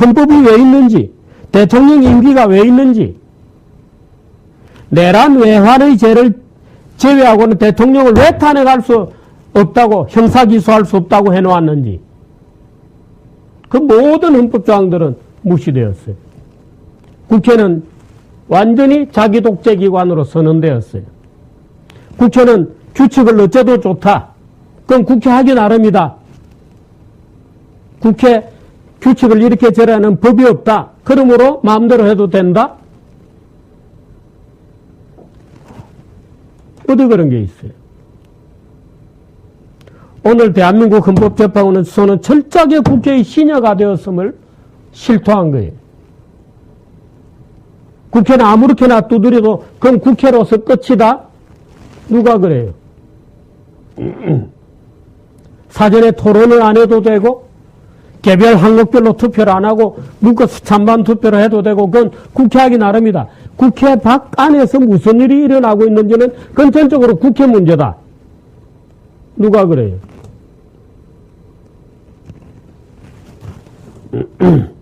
헌법이 왜 있는지, 대통령 임기가 왜 있는지, 내란 외환의 죄를 제외하고는 대통령을 왜 탄핵할 수 없다고, 형사 기소할 수 없다고 해놓았는지, 그 모든 헌법 조항들은 무시되었어요. 국회는 완전히 자기 독재 기관으로 선언되었어요. 국회는 규칙을 어째도 좋다. 그건 국회 하기 나름이다. 국회 규칙을 이렇게 저라는 법이 없다. 그러므로 마음대로 해도 된다? 어디 그런 게 있어요? 오늘 대한민국 헌법재판소는 철저하게 국회의 신여가 되었음을 실토한 거예요. 국회는 아무렇게나 두드려도 그건 국회로서 끝이다? 누가 그래요? 사전에 토론을 안 해도 되고, 개별 항목별로 투표를 안 하고, 묶어서 찬반 투표를 해도 되고, 그건 국회 하기 나름이다. 국회 밖 안에서 무슨 일이 일어나고 있는지는 그건 전적으로 국회 문제다. 누가 그래요?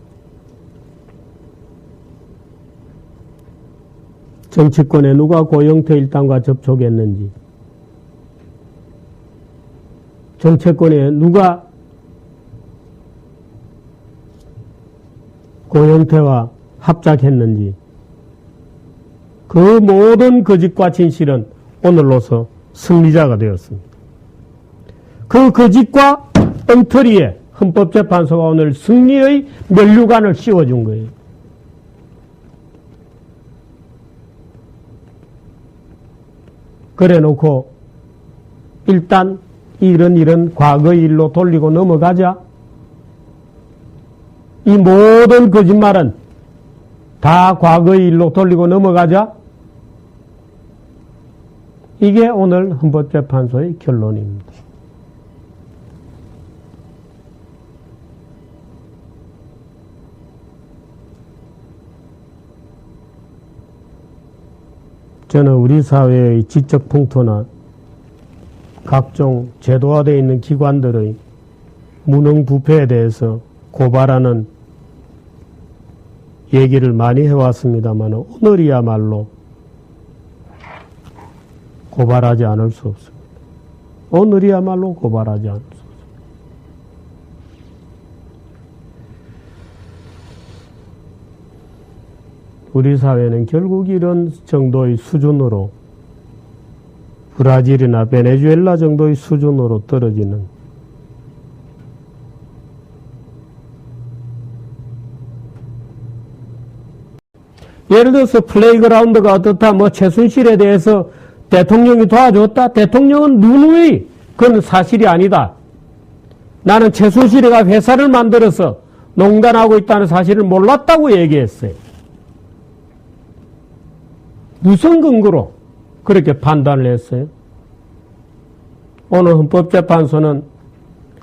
정치권에 누가 고영태 일당과 접촉했는지, 정치권에 누가 고영태와 합작했는지, 그 모든 거짓과 진실은 오늘로서 승리자가 되었습니다. 그 거짓과 엉터리에 헌법재판소가 오늘 승리의 면류관을 씌워준 거예요. 그래 놓고 일단 이런 일은 과거의 일로 돌리고 넘어가자. 이 모든 거짓말은 다 과거의 일로 돌리고 넘어가자. 이게 오늘 헌법재판소의 결론입니다. 저는 우리 사회의 지적 풍토나 각종 제도화되어 있는 기관들의 무능 부패에 대해서 고발하는 얘기를 많이 해왔습니다만 오늘이야말로 고발하지 않을 수 없습니다. 오늘이야말로 고발하지 않을 수 없습니다. 우리 사회는 결국 이런 정도의 수준으로 브라질이나 베네수엘라 정도의 수준으로 떨어지는 예를 들어서 플레이그라운드가 어떻다, 뭐 최순실에 대해서 대통령이 도와줬다. 대통령은 누누이 그건 사실이 아니다. 나는 최순실이가 회사를 만들어서 농단하고 있다는 사실을 몰랐다고 얘기했어요. 무슨 근거로 그렇게 판단을 했어요? 오늘 헌법재판소는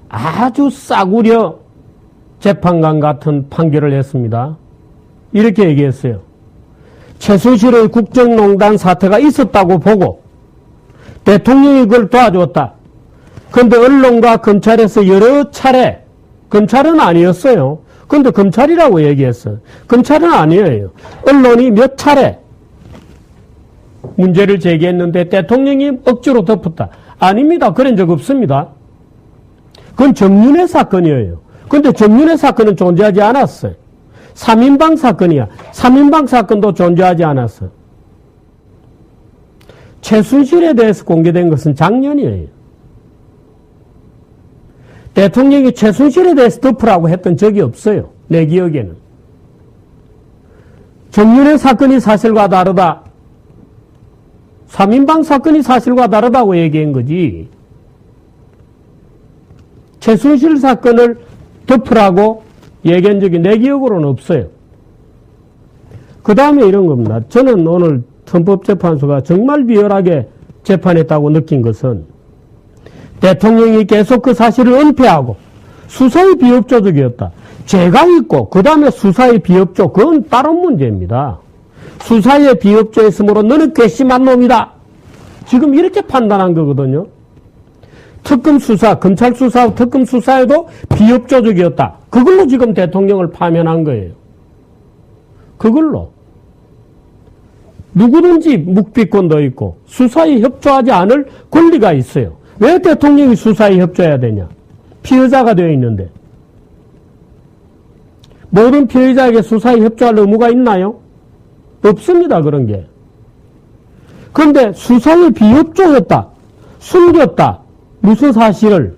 아주 싸구려 재판관 같은 판결을 했습니다. 이렇게 얘기했어요. 최순실의 국정농단 사태가 있었다고 보고 대통령이 그걸 도와줬다. 그런데 언론과 검찰에서 여러 차례 검찰은 아니었어요. 그런데 검찰이라고 얘기했어요. 검찰은 아니에요. 언론이 몇 차례 문제를 제기했는데 대통령이 억지로 덮었다. 아닙니다. 그런 적 없습니다. 그건 정윤회 사건이에요. 그런데 정윤회 사건은 존재하지 않았어요. 3인방 사건이야. 3인방 사건도 존재하지 않았어. 최순실에 대해서 공개된 것은 작년이에요. 대통령이 최순실에 대해서 덮으라고 했던 적이 없어요. 내 기억에는. 정윤회 사건이 사실과 다르다. 3인방 사건이 사실과 다르다고 얘기한 거지. 최순실 사건을 덮으라고 얘기한 적이 내 기억으로는 없어요. 그 다음에 이런 겁니다. 저는 오늘 헌법재판소가 정말 비열하게 재판했다고 느낀 것은 대통령이 계속 그 사실을 은폐하고 수사의 비협조적이었다. 죄가 있고 그 다음에 수사의 비협조 그건 다른 문제입니다. 수사에 비협조했으므로 너는 괘씸한 놈이다. 지금 이렇게 판단한 거거든요. 특검 수사, 검찰 수사, 특검 수사에도 비협조적이었다. 그걸로 지금 대통령을 파면한 거예요. 그걸로. 누구든지 묵비권도 있고 수사에 협조하지 않을 권리가 있어요. 왜 대통령이 수사에 협조해야 되냐? 피해자가 되어 있는데. 모든 피해자에게 수사에 협조할 의무가 있나요? 없습니다, 그런 게. 그런데 수사에 비협조했다. 숨겼다. 무슨 사실을?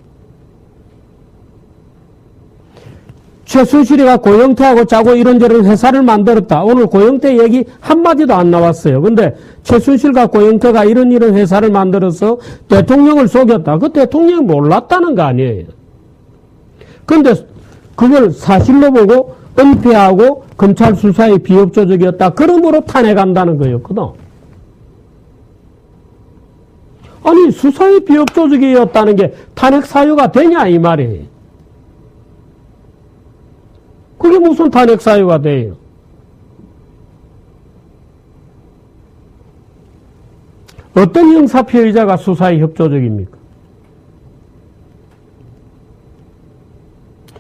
최순실이 가 고영태하고 짜고 이런저런 회사를 만들었다. 오늘 고영태 얘기 한마디도 안 나왔어요. 근데 최순실과 고영태가 이런 이런 회사를 만들어서 대통령을 속였다. 그 대통령이 몰랐다는 거 아니에요. 근데 그걸 사실로 보고 은폐하고 검찰 수사에 비협조적이었다. 그러므로 탄핵한다는 거였거든. 아니 수사에 비협조적이었다는 게 탄핵 사유가 되냐 이 말이에요. 그게 무슨 탄핵 사유가 돼요? 어떤 형사 피해자가 수사에 협조적입니까?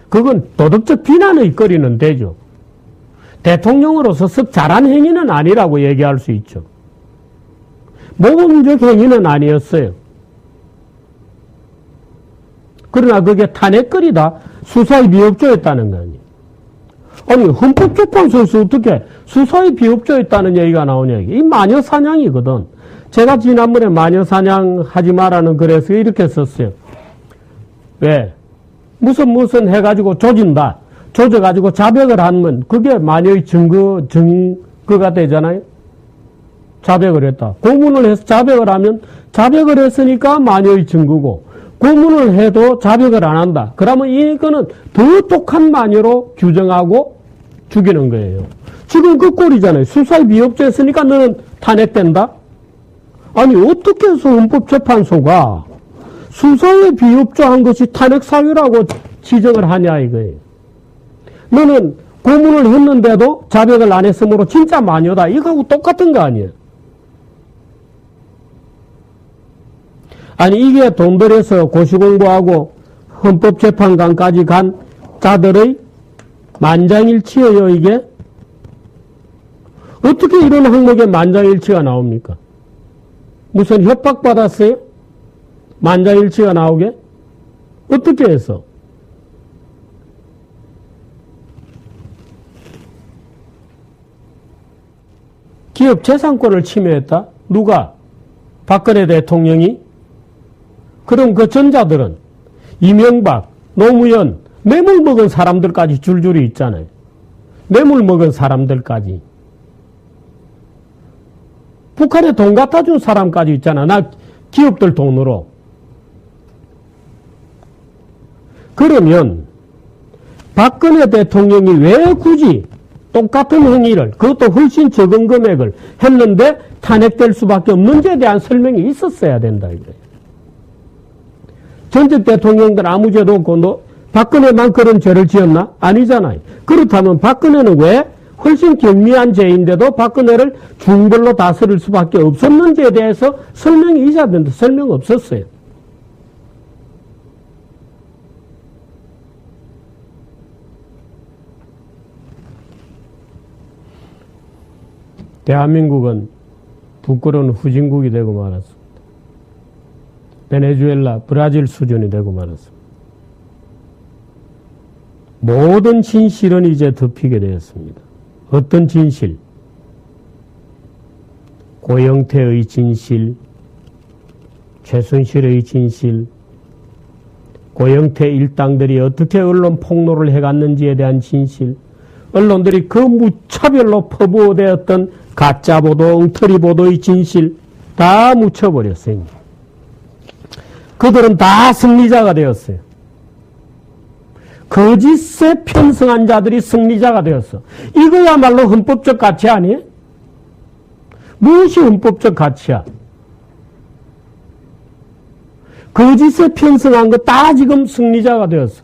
그건 도덕적 비난의 거리는 되죠. 대통령으로서 썩 잘한 행위는 아니라고 얘기할 수 있죠. 모범적 행위는 아니었어요. 그러나 그게 탄핵거리다. 수사에 미협조했다는 거 아니에요. 아니, 헌법재판소에서 어떻게 수사에 비협조했다는 얘기가 나오냐. 이 마녀 사냥이거든. 제가 지난번에 마녀 사냥 하지 마라는 글에서 이렇게 썼어요. 왜? 무슨 무슨 해가지고 조진다. 조져가지고 자백을 하면 그게 마녀의 증거, 증거가 되잖아요. 자백을 했다. 고문을 해서 자백을 하면 자백을 했으니까 마녀의 증거고 고문을 해도 자백을 안 한다. 그러면 이거는 더 독한 마녀로 규정하고 죽이는 거예요. 지금 그 꼴이잖아요. 수사에 비협조했으니까 너는 탄핵된다? 아니 어떻게 해서 헌법재판소가 수사에 비협조한 것이 탄핵 사유라고 지정을 하냐 이거예요. 너는 고문을 했는데도 자백을 안 했으므로 진짜 마녀다. 이거하고 똑같은 거 아니에요. 아니 이게 돈 들여서 고시 공부하고 헌법재판관까지 간 자들의 만장일치예요 이게? 어떻게 이런 항목에 만장일치가 나옵니까? 무슨 협박받았어요? 만장일치가 나오게? 어떻게 해서? 기업 재산권을 침해했다? 누가? 박근혜 대통령이? 그럼 그 전자들은 이명박, 노무현, 뇌물 먹은 사람들까지 줄줄이 있잖아요. 뇌물 먹은 사람들까지. 북한에 돈 갖다 준 사람까지 있잖아. 나 기업들 돈으로. 그러면 박근혜 대통령이 왜 굳이 똑같은 행위를 그것도 훨씬 적은 금액을 했는데 탄핵될 수밖에 없는지에 대한 설명이 있었어야 된다 이거예요. 전직 대통령들 아무 죄도 없고 너 박근혜만 그런 죄를 지었나? 아니잖아요. 그렇다면 박근혜는 왜 훨씬 경미한 죄인데도 박근혜를 중벌로 다스릴 수밖에 없었는지에 대해서 설명이 있어야 된다. 설명 없었어요. 대한민국은 부끄러운 후진국이 되고 말았습니다. 베네수엘라, 브라질 수준이 되고 말았습니다. 모든 진실은 이제 덮이게 되었습니다. 어떤 진실? 고영태의 진실, 최순실의 진실, 고영태 일당들이 어떻게 언론 폭로를 해갔는지에 대한 진실, 언론들이 그 무차별로 퍼부어되었던 가짜 보도, 엉터리 보도의 진실 다 묻혀버렸어요. 그들은 다 승리자가 되었어요. 거짓에 편승한 자들이 승리자가 되었어. 이거야말로 헌법적 가치 아니에요? 무엇이 헌법적 가치야? 거짓에 편승한 거 다 지금 승리자가 되었어.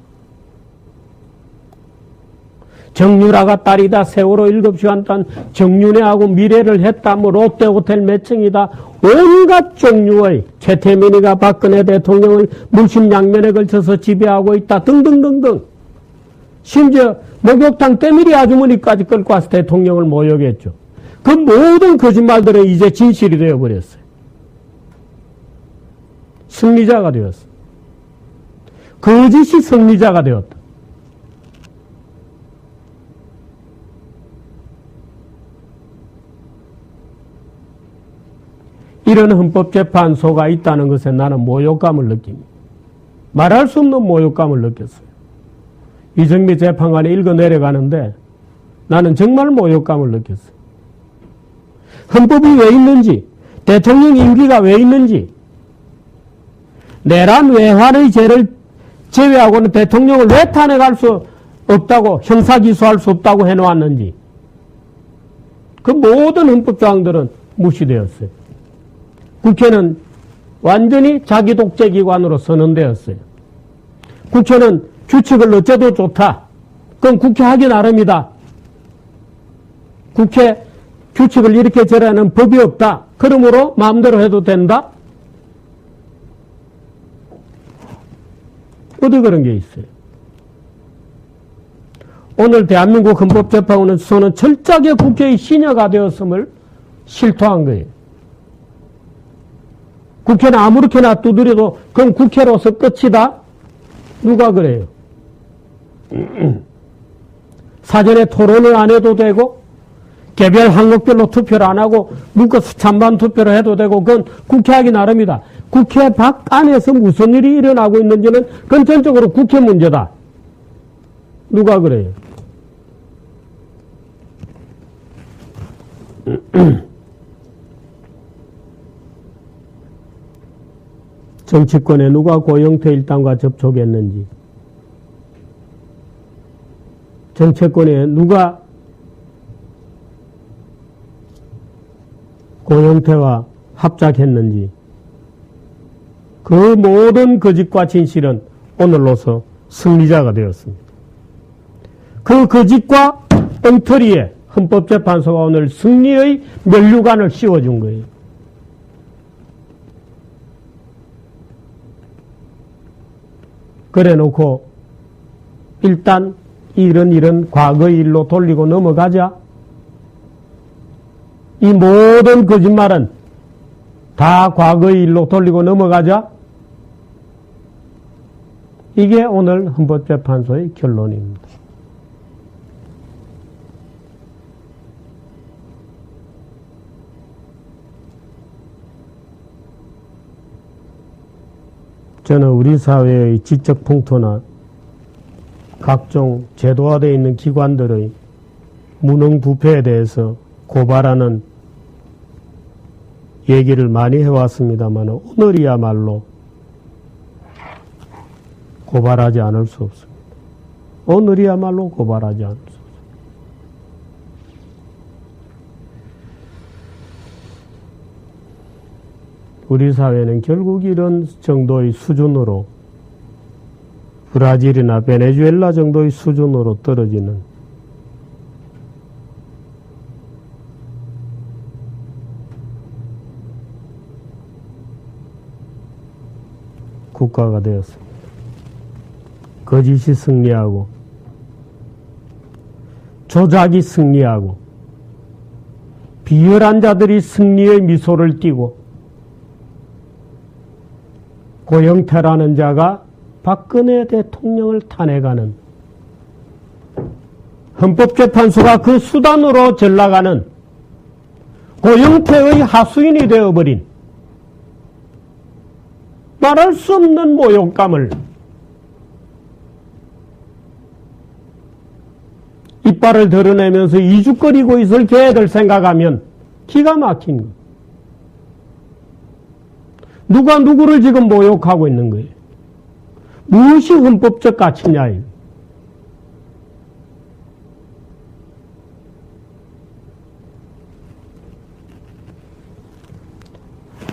정유라가 딸이다. 세월호 7시간 단 정윤회하고 미래를 했다. 뭐 롯데호텔 매청이다. 온갖 종류의 최태민이가 박근혜 대통령을 물심양면에 걸쳐서 지배하고 있다 등등등등 심지어 목욕탕 때밀이 아주머니까지 끌고 와서 대통령을 모욕했죠. 그 모든 거짓말들은 이제 진실이 되어버렸어요. 승리자가 되었어. 거짓이 승리자가 되었다. 이런 헌법재판소가 있다는 것에 나는 모욕감을 느낍니다. 말할 수 없는 모욕감을 느꼈어요. 이정미 재판관이 읽어 내려가는데 나는 정말 모욕감을 느꼈어요. 헌법이 왜 있는지, 대통령 임기가 왜 있는지, 내란 외환의 죄를 제외하고는 대통령을 왜 탄핵할 수 없다고, 형사 기소할 수 없다고 해놓았는지, 그 모든 헌법 조항들은 무시되었어요. 국회는 완전히 자기 독재 기관으로 선언되었어요. 국회는 규칙을 어째도 좋다. 그건 국회 하기 나름이다. 국회 규칙을 이렇게 저라는 법이 없다. 그러므로 마음대로 해도 된다? 어디 그런 게 있어요? 오늘 대한민국 헌법재판소는 철저하게 국회의 신여가 되었음을 실토한 거예요. 국회는 아무렇게나 두드려도 그건 국회로서 끝이다? 누가 그래요? 사전에 토론을 안 해도 되고, 개별 항목별로 투표를 안 하고, 묶어서 찬반 투표를 해도 되고, 그건 국회하기 나름이다. 국회 밖 안에서 무슨 일이 일어나고 있는지는 그건 전적으로 국회 문제다. 누가 그래요? 정치권에 누가 고영태 일당과 접촉했는지, 정치권에 누가 고영태와 합작했는지, 그 모든 거짓과 진실은 오늘로서 승리자가 되었습니다. 그 거짓과 엉터리에 헌법재판소가 오늘 승리의 면류관을 씌워준 거예요. 그래 놓고 일단 이런 이런 과거의 일로 돌리고 넘어가자. 이 모든 거짓말은 다 과거의 일로 돌리고 넘어가자. 이게 오늘 헌법재판소의 결론입니다. 저는 우리 사회의 지적 풍토나 각종 제도화되어 있는 기관들의 무능 부패에 대해서 고발하는 얘기를 많이 해왔습니다만 오늘이야말로 고발하지 않을 수 없습니다. 오늘이야말로 고발하지 않을 수. 우리 사회는 결국 이런 정도의 수준으로 브라질이나 베네수엘라 정도의 수준으로 떨어지는 국가가 되었습니다. 거짓이 승리하고 조작이 승리하고 비열한 자들이 승리의 미소를 띠고 고영태라는 자가 박근혜 대통령을 탄핵하는 헌법재판소가 그 수단으로 전락하는 고영태의 하수인이 되어버린 말할 수 없는 모욕감을 이빨을 드러내면서 이죽거리고 있을 개들 생각하면 기가 막힌 것. 누가 누구를 지금 모욕하고 있는 거예요? 무엇이 헌법적 가치냐?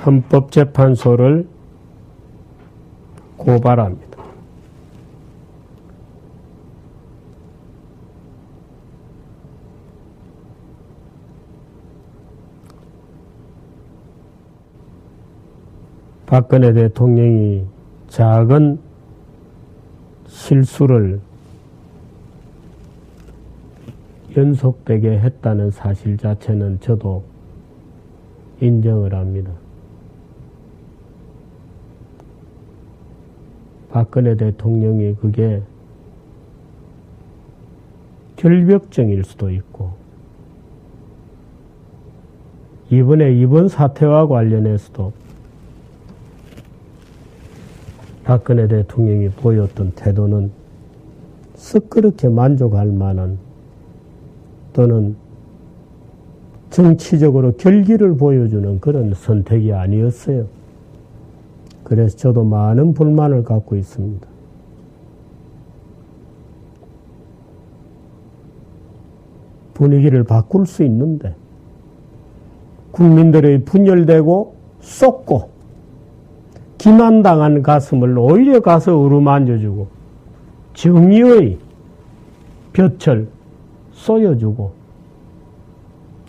헌법재판소를 고발합니다. 박근혜 대통령이 작은 실수를 연속되게 했다는 사실 자체는 저도 인정을 합니다. 박근혜 대통령이 그게 결벽증일 수도 있고, 이번에 이번 사태와 관련해서도 박근혜 대통령이 보였던 태도는 썩 그렇게 만족할 만한 또는 정치적으로 결기를 보여주는 그런 선택이 아니었어요. 그래서 저도 많은 불만을 갖고 있습니다. 분위기를 바꿀 수 있는데 국민들의 분열되고 쏟고 기만당한 가슴을 오히려 가서 어루만져주고 정의의 볕을 쏘여주고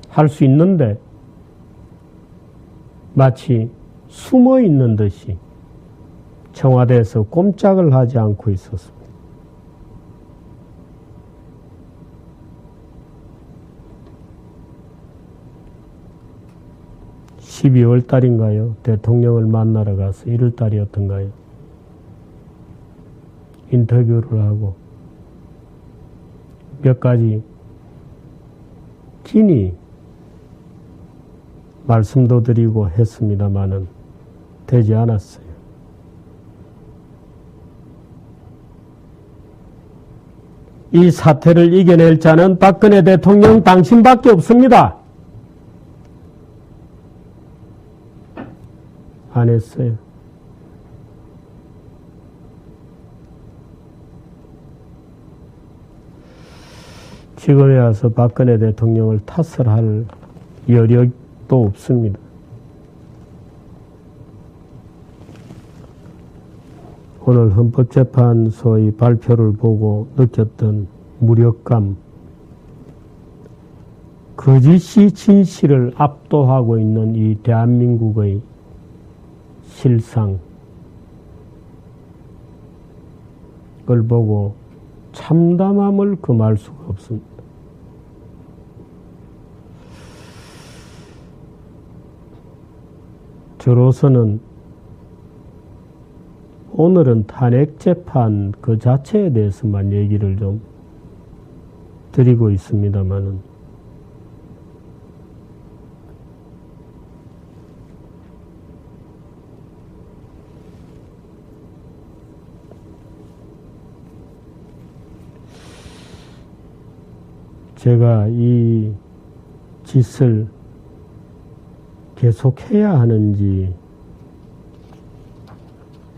할 수 있는데 마치 숨어 있는 듯이 청와대에서 꼼짝을 하지 않고 있었습니다. 12월 달인가요? 대통령을 만나러 가서 1월 달이었던가요? 인터뷰를 하고 몇 가지 긴히 말씀도 드리고 했습니다마는 되지 않았어요. 이 사태를 이겨낼 자는 박근혜 대통령 당신밖에 없습니다. 안 했어요. 지금에 와서 박근혜 대통령을 탓을 할 여력도 없습니다. 오늘 헌법재판소의 발표를 보고 느꼈던 무력감, 거짓이 진실을 압도하고 있는 이 대한민국의 실상, 을 보고 참담함을 금할 수가 없습니다. 저로서는 오늘은 탄핵 재판 그 자체에 대해서만 얘기를 좀 드리고 있습니다만은 제가 이 짓을 계속해야 하는지에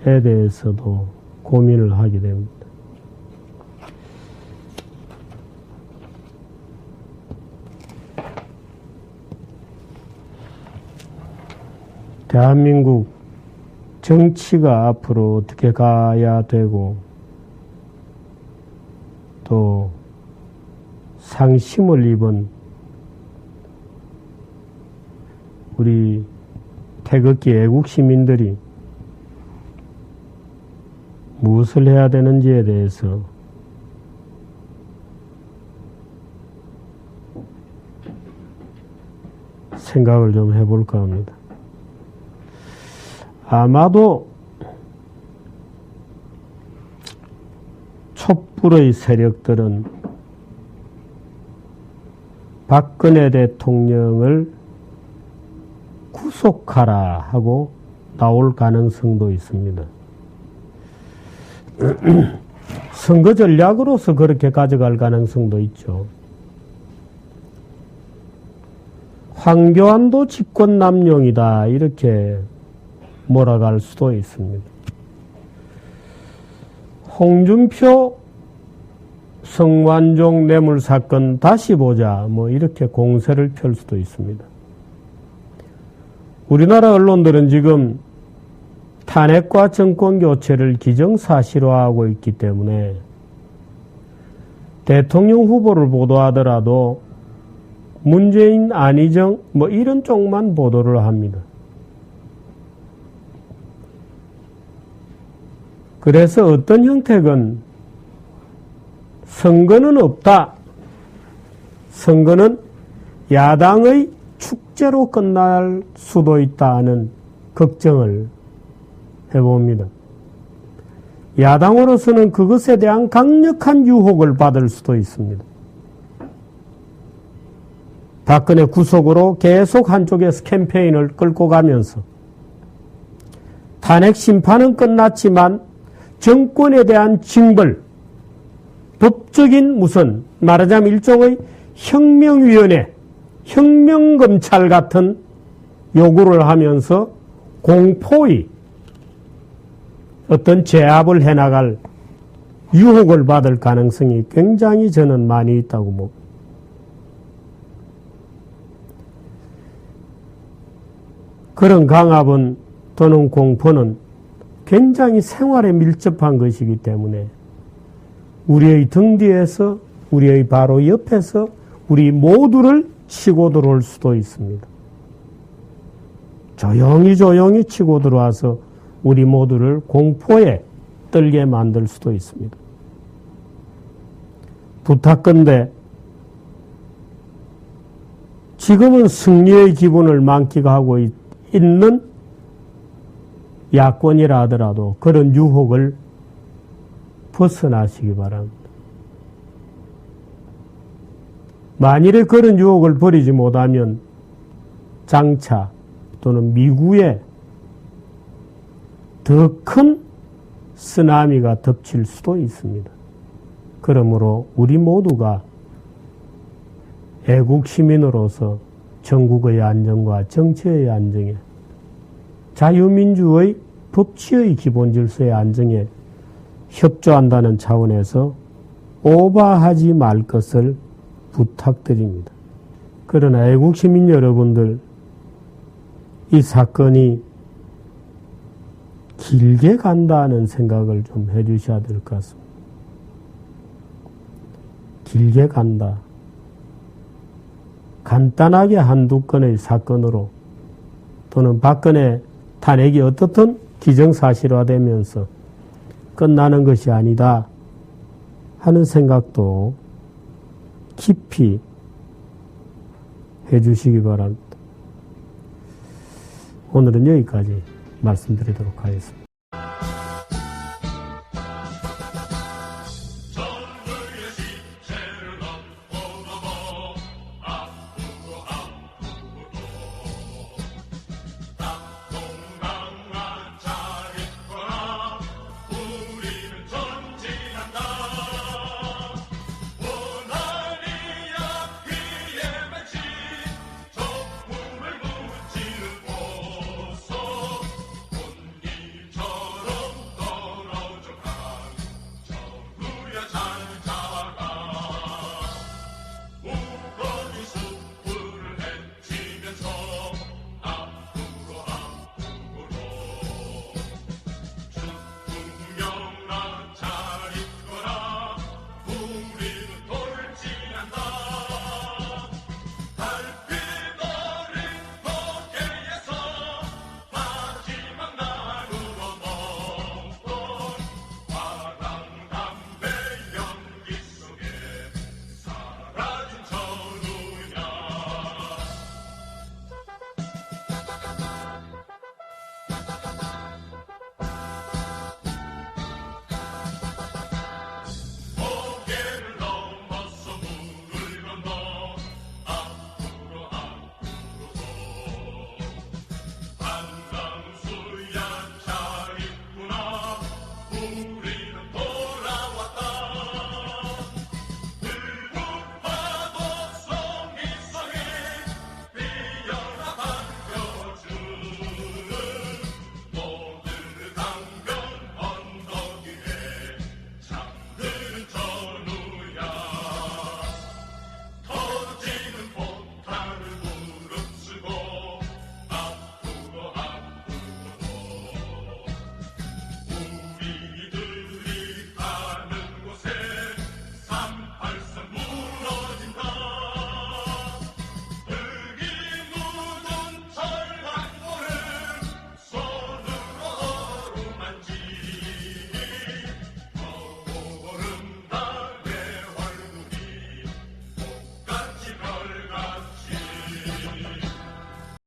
대해서도 고민을 하게 됩니다. 대한민국 정치가 앞으로 어떻게 가야 되고 또 상심을 입은 우리 태극기 애국 시민들이 무엇을 해야 되는지에 대해서 생각을 좀 해볼까 합니다. 아마도 촛불의 세력들은 박근혜 대통령을 구속하라 하고 나올 가능성도 있습니다. 선거 전략으로서 그렇게 가져갈 가능성도 있죠. 황교안도 집권 남용이다 이렇게 몰아갈 수도 있습니다. 홍준표 성완종 뇌물 사건 다시 보자 뭐 이렇게 공세를 펼 수도 있습니다. 우리나라 언론들은 지금 탄핵과 정권 교체를 기정사실화하고 있기 때문에 대통령 후보를 보도하더라도 문재인, 안희정 뭐 이런 쪽만 보도를 합니다. 그래서 어떤 형택은 선거는 없다. 선거는 야당의 축제로 끝날 수도 있다는 걱정을 해봅니다. 야당으로서는 그것에 대한 강력한 유혹을 받을 수도 있습니다. 박근혜 구속으로 계속 한쪽에서 캠페인을 끌고 가면서 탄핵 심판은 끝났지만 정권에 대한 징벌, 법적인 무슨 말하자면 일종의 혁명위원회, 혁명검찰 같은 요구를 하면서 공포의 어떤 제압을 해나갈 유혹을 받을 가능성이 굉장히 저는 많이 있다고 봅니다. 그런 강압은 또는 공포는 굉장히 생활에 밀접한 것이기 때문에 우리의 등 뒤에서 우리의 바로 옆에서 우리 모두를 치고 들어올 수도 있습니다. 조용히 조용히 치고 들어와서 우리 모두를 공포에 떨게 만들 수도 있습니다. 부탁건대 지금은 승리의 기분을 만끽하고 있, 있는 야권이라 하더라도 그런 유혹을 벗어나시기 바랍니다. 만일에 그런 유혹을 버리지 못하면 장차 또는 미국에 더 큰 쓰나미가 덮칠 수도 있습니다. 그러므로 우리 모두가 애국 시민으로서 전국의 안정과 정치의 안정에 자유민주의 법치의 기본 질서의 안정에 협조한다는 차원에서 오바하지 말 것을 부탁드립니다. 그러나 애국 시민 여러분들, 이 사건이 길게 간다는 생각을 좀 해주셔야 될 것 같습니다. 길게 간다. 간단하게 한두 건의 사건으로 또는 박근혜 탄핵이 어떻든 기정사실화되면서 끝나는 것이 아니다 하는 생각도 깊이 해 주시기 바랍니다. 오늘은 여기까지 말씀드리도록 하겠습니다.